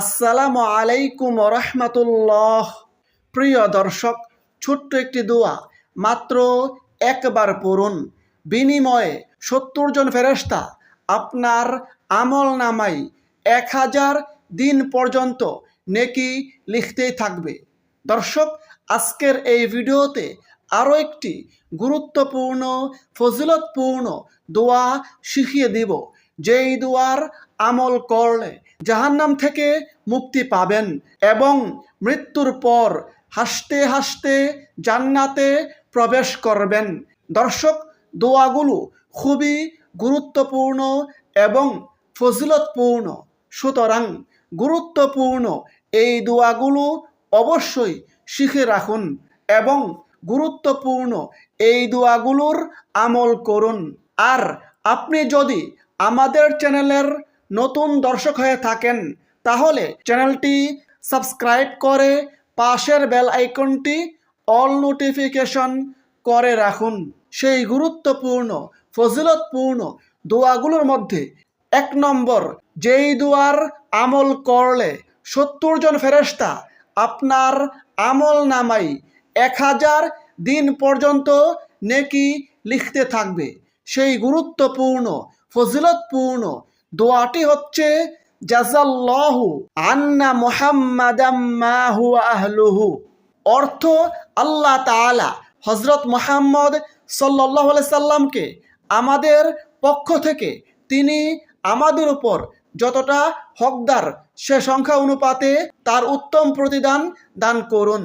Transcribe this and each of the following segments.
আসসালামু আলাইকুম রহমতুল্লাহ। প্রিয় দর্শক, ছোট্ট একটি দোয়া, মাত্র একবার পড়ুন। বিনিময়ে সত্তর জন ফেরেস্তা আপনার আমল নামাই এক হাজার দিন পর্যন্ত নেকি লিখতেই থাকবে। দর্শক, আজকের এই ভিডিওতে আরও একটি গুরুত্বপূর্ণ, ফজিলতপূর্ণ দোয়া শিখিয়ে দিব। যেই দোয়ার আমল করলে জাহান্নাম থেকে মুক্তি পাবেন এবং মৃত্যুর পর হাসতে হাসতে জান্নাতে প্রবেশ করবেন। দর্শক, দোয়াগুলো খুবই গুরুত্বপূর্ণ এবং ফজিলতপূর্ণ। সুতরাং গুরুত্বপূর্ণ এই দোয়াগুলো অবশ্যই শিখে রাখুন এবং গুরুত্বপূর্ণ এই দোয়াগুলোর আমল করুন। আর আপনি যদি আমাদের চ্যানেলের নতুন দর্শক হয়ে থাকেন, তাহলে চ্যানেলটি সাবস্ক্রাইব করে পাশের বেল আইকনটি অল নোটিফিকেশন করে রাখুন। সেই গুরুত্বপূর্ণ, ফজিলতপূর্ণ দোয়াগুলোর মধ্যে এক নম্বর, যেই দোয়ার আমল করলে সত্তর জন ফেরেস্তা আপনার আমল নামাই এক হাজার দিন পর্যন্ত নেকি লিখতে থাকবে। সেই গুরুত্বপূর্ণ ফজিলতপূর্ণ। দোয়াটি হচ্ছে জাজাল্লাহু আন্না মুহাম্মাদাম মা হুয়া আহলুহু। অর্থ, আল্লাহ তাআলা হজরত মোহাম্মদ সাল্লাহ সাল্লামকে আমাদের পক্ষ থেকে, তিনি আমাদের উপর যতটা হকদার, সে সংখ্যা অনুপাতে তার উত্তম প্রতিদান দান করুন।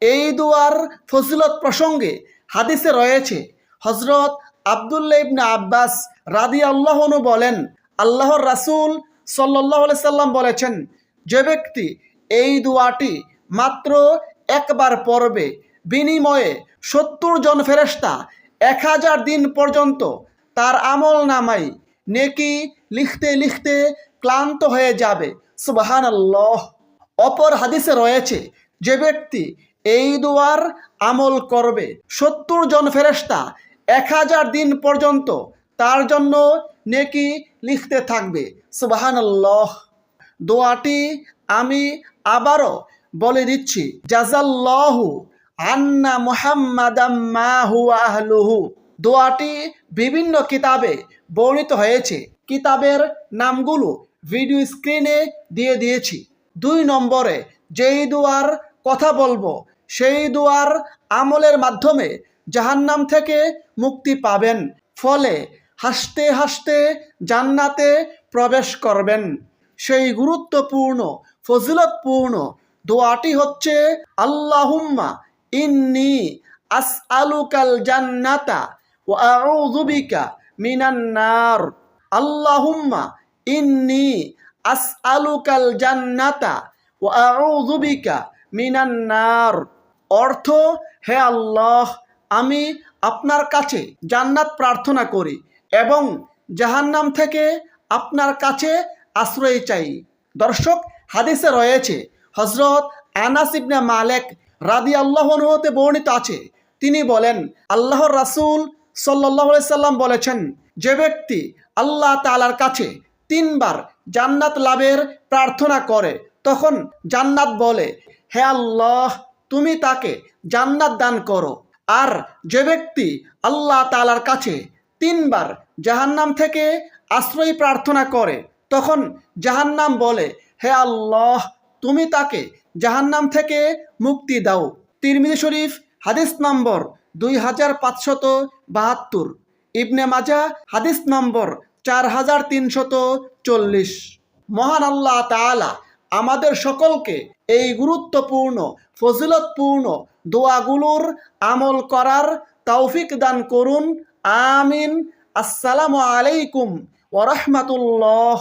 এই দুয়ার ফজিলত প্রসঙ্গে হাদিসে রয়েছে হজরত আবদুল্লাহ ইবনে আব্বাস রাদি আল্লাহনু বলেন, আল্লাহর রাসূল সাল্লাহ সাল্লাম বলেছেন, যে ব্যক্তি এই দুয়াটি মাত্র একবার পড়বে, বিনিময়ে সত্তর জন ফেরেস্তা এক হাজার দিন পর্যন্ত তার আমল নামাই নেকি লিখতে লিখতে ক্লান্ত হয়ে যাবে। সুবাহান আল্লাহ অপর হাদিসে রয়েছে, যে ব্যক্তি এই দুয়ার আমল করবে, সত্তর জন ফেরেস্তা এক হাজার দিন পর্যন্ত তার জন্য নেকি লিখতে থাকবে। সুবাহান আল্লাহ দোয়াটি আমি আবারও বলে দিচ্ছি। জাজাল্লাহু আন্না মুহাম্মাদাম আহলুহু। দোয়াটি বিভিন্ন কিতাবে বর্ণিত হয়েছে। কিতাবের নামগুলো ভিডিও স্ক্রিনে দিয়ে দিয়েছি। দুই নম্বরে যেই দুয়ার কথা বলব, সেই দুয়ার আমলের মাধ্যমে জাহান্নাম থেকে মুক্তি পাবেন। ফলে হাসতে হাসতে জান্নাতে প্রবেশ করবেন। সেই গুরুত্বপূর্ণ, ফজিলতপূর্ণ দোয়াটি হচ্ছে, আল্লাহুম্মা ইন্নি আস আলুকাল জান্নাতা ও আউযুবিকা মিনান্নার আল্লাহুম্মা ইন্নি আস আলুকাল জান্নাতা ও আউযুবিকা মিনান্নার অর্থ, হে আল্লাহ আমি আপনার কাছে জান্নাত প্রার্থনা করি এবং জাহান্নাম থেকে আপনার কাছে আশ্রয় চাই। দর্শক, হাদিসে রয়েছে হজরত আনাস ইবনে মালেক রাদি আল্লাহতে বর্ণিত আছে। তিনি বলেন, আল্লাহর রাসূল সাল্লাহ সাল্লাম বলেছেন, যে ব্যক্তি আল্লাহ তালার কাছে তিনবার জান্নাত লাভের প্রার্থনা করে, তখন জান্নাত বলে, হে আল্লাহ, তুমি তাকে জান্নাত দান করো। আর যে ব্যক্তি আল্লাহ তালার কাছে তিনবার জাহান্নাম থেকে আশ্রয় প্রার্থনা করে, তখন জাহান্নাম বলে, হে আল্লাহ, তুমি তাকে জাহান্নাম থেকে মুক্তি দাও। তিরমিজি শরীফ, হাদিস নম্বর দুই হাজার পাঁচশত বাহাত্তর। ইবনে মাজা, হাদিস নম্বর চার হাজার তিনশত চল্লিশ। মহান আল্লাহ তাআলা আমাদের সকলকে এই গুরুত্বপূর্ণ ফজিলতপূর্ণ দোয়াগুলোর আমল করার তৌফিক দান করুন। আমিন। আসসালামু আলাইকুম ওরহমতুল্লাহ